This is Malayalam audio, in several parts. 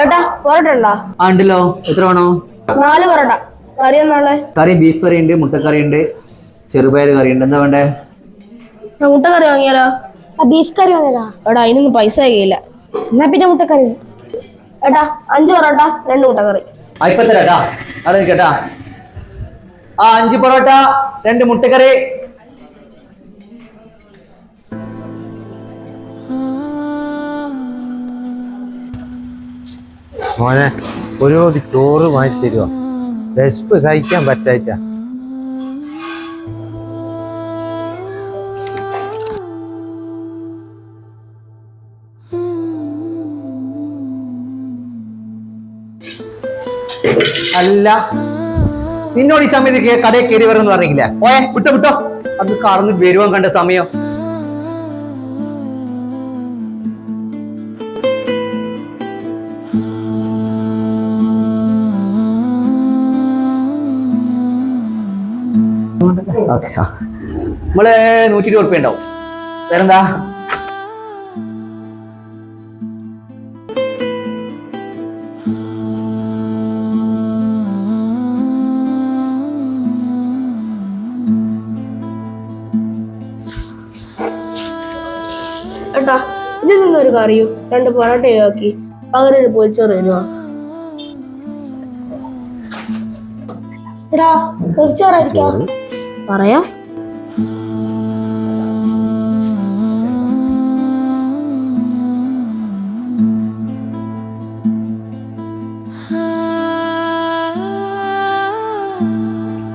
ഏട്ടാ പൊറോട്ട ഉണ്ടോ ആ ഉണ്ടല്ലോ എത്ര വേണോ? നാല് പൊറോട്ട കറി എന്നാളെ? കറി ബീഫ് കറി ഉണ്ട് മുട്ടക്കറി ഉണ്ട് ചെറുപയർ കറി ഉണ്ട്. എന്താ വേണ്ടേ? മുട്ടക്കറി വാങ്ങിയാലോ? ബീഫ് കറി വന്നതാ എടാ അതിനൊന്നും പൈസ കഴിയില്ല എന്നാ പിന്നെ മുട്ടക്കറി? ഏട്ടാ അഞ്ച് പൊറോട്ട രണ്ട് മുട്ടക്കറി. ആ ഇപ്പൊ തരാട്ടാ അവിടെ നിൽക്കട്ടാ ആ അഞ്ച് പൊറോട്ട രണ്ട് മുട്ടക്കറി. മോനെ ഒരു ചോറ് വാങ്ങി തരുമോ വിശപ്പ് സഹിക്കാൻ പറ്റായിട്ടാ. അല്ല. നിന്നോട് ഈ സമയത്ത് കടയിൽ കയറി വരണമെന്ന് പറഞ്ഞില്ല? ഓയെ വിട്ടോ വിട്ടോ. അത് കടന്ന് വരുവാൻ കണ്ട സമയം. നമ്മൾ നൂറ്റി ഇരുപത് ഉറുപ്പ്യ ഉണ്ടാവും. വേറെന്താ? ഏട്ടാ ഇതിൽ നിന്നൊരു കറിയും രണ്ട് പൊറോട്ടയും ആക്കി പകരം ഒരു പൊരിച്ചോറ് തരുമോ എടാ പൊരിച്ചോറായിരിക്കാം? പറയാം.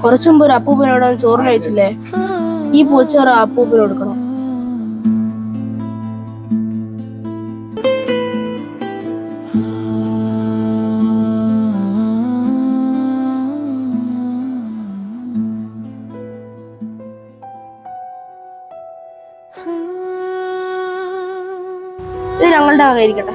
കുറച്ചു മുമ്പ് ഒരു അപ്പൂപ്പനോട് ചോറ് ചോറിന് കഴിച്ചില്ലേ? ഈ പൂച്ചോറ് അപ്പൂപ്പന് കൊടുക്കണം. ഇത് ഞങ്ങളുടെ ആകായിരിക്കട്ടെ